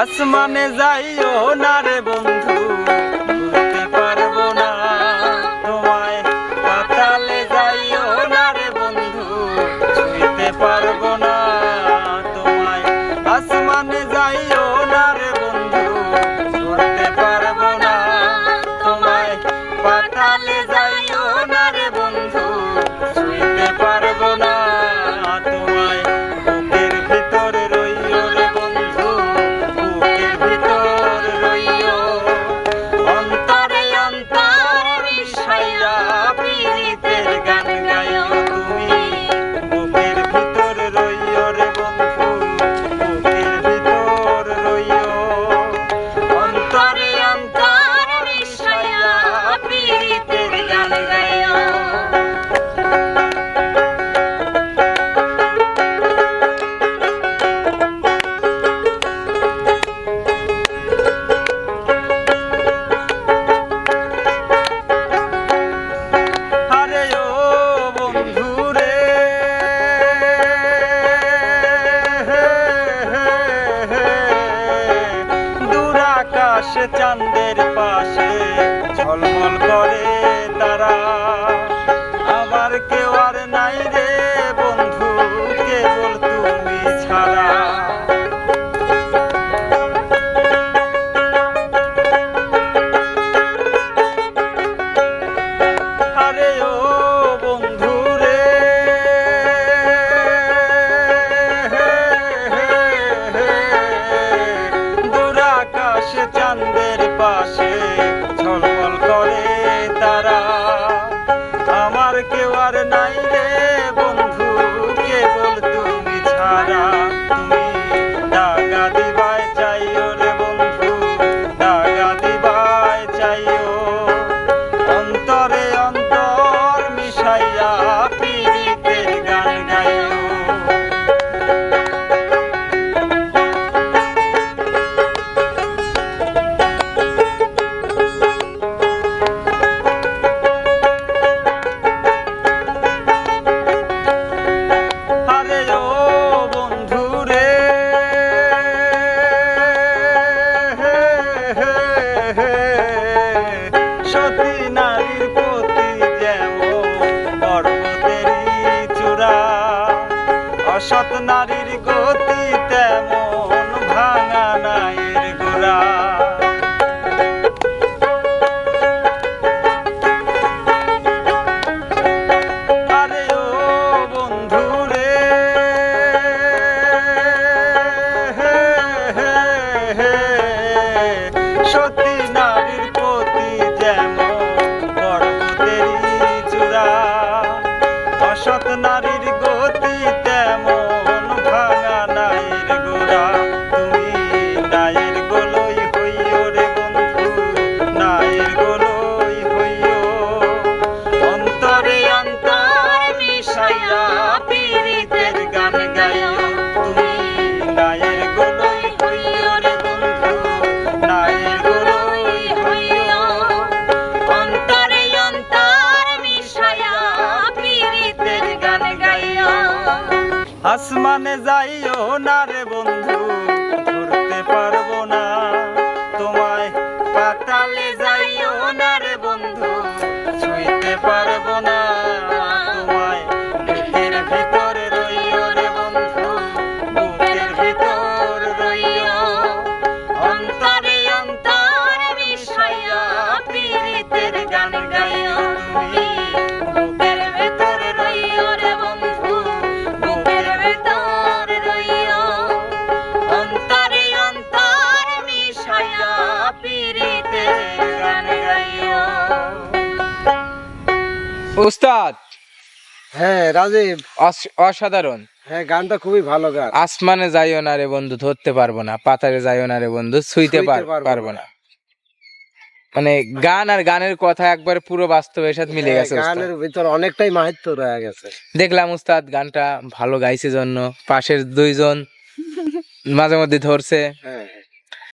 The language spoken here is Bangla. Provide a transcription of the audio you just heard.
আসমানে যাইও না রে বন্ধু। আকাশে চান Shetan সতী নারীর প্রতি যেমন বড় চূড়া অসৎ নারীর আসমানে যাইও না রে বন্ধু। উস্তাদ। হ্যাঁ রাজীব। অসাধারণ। হ্যাঁ গানটা খুবই ভালো গান। আসমানে যাইও না রে বন্ধু ধরতে পারব না। পাতারে যাইও না রে বন্ধু ছুঁইতে পারব না। মানে গান আর গানের কথা একবার পুরো বাস্তবের সাথে মিলে হ্যাঁ, গেছে গানের ভিতর অনেকটাই মাহাত্ম রয়ে গেছে। দেখলাম উস্তাদ গানটা ভালো গাইছে জন্য। পাশের দুইজন মাঝে মধ্যে ধরছে। হ্যাঁ।, হ্যাঁ।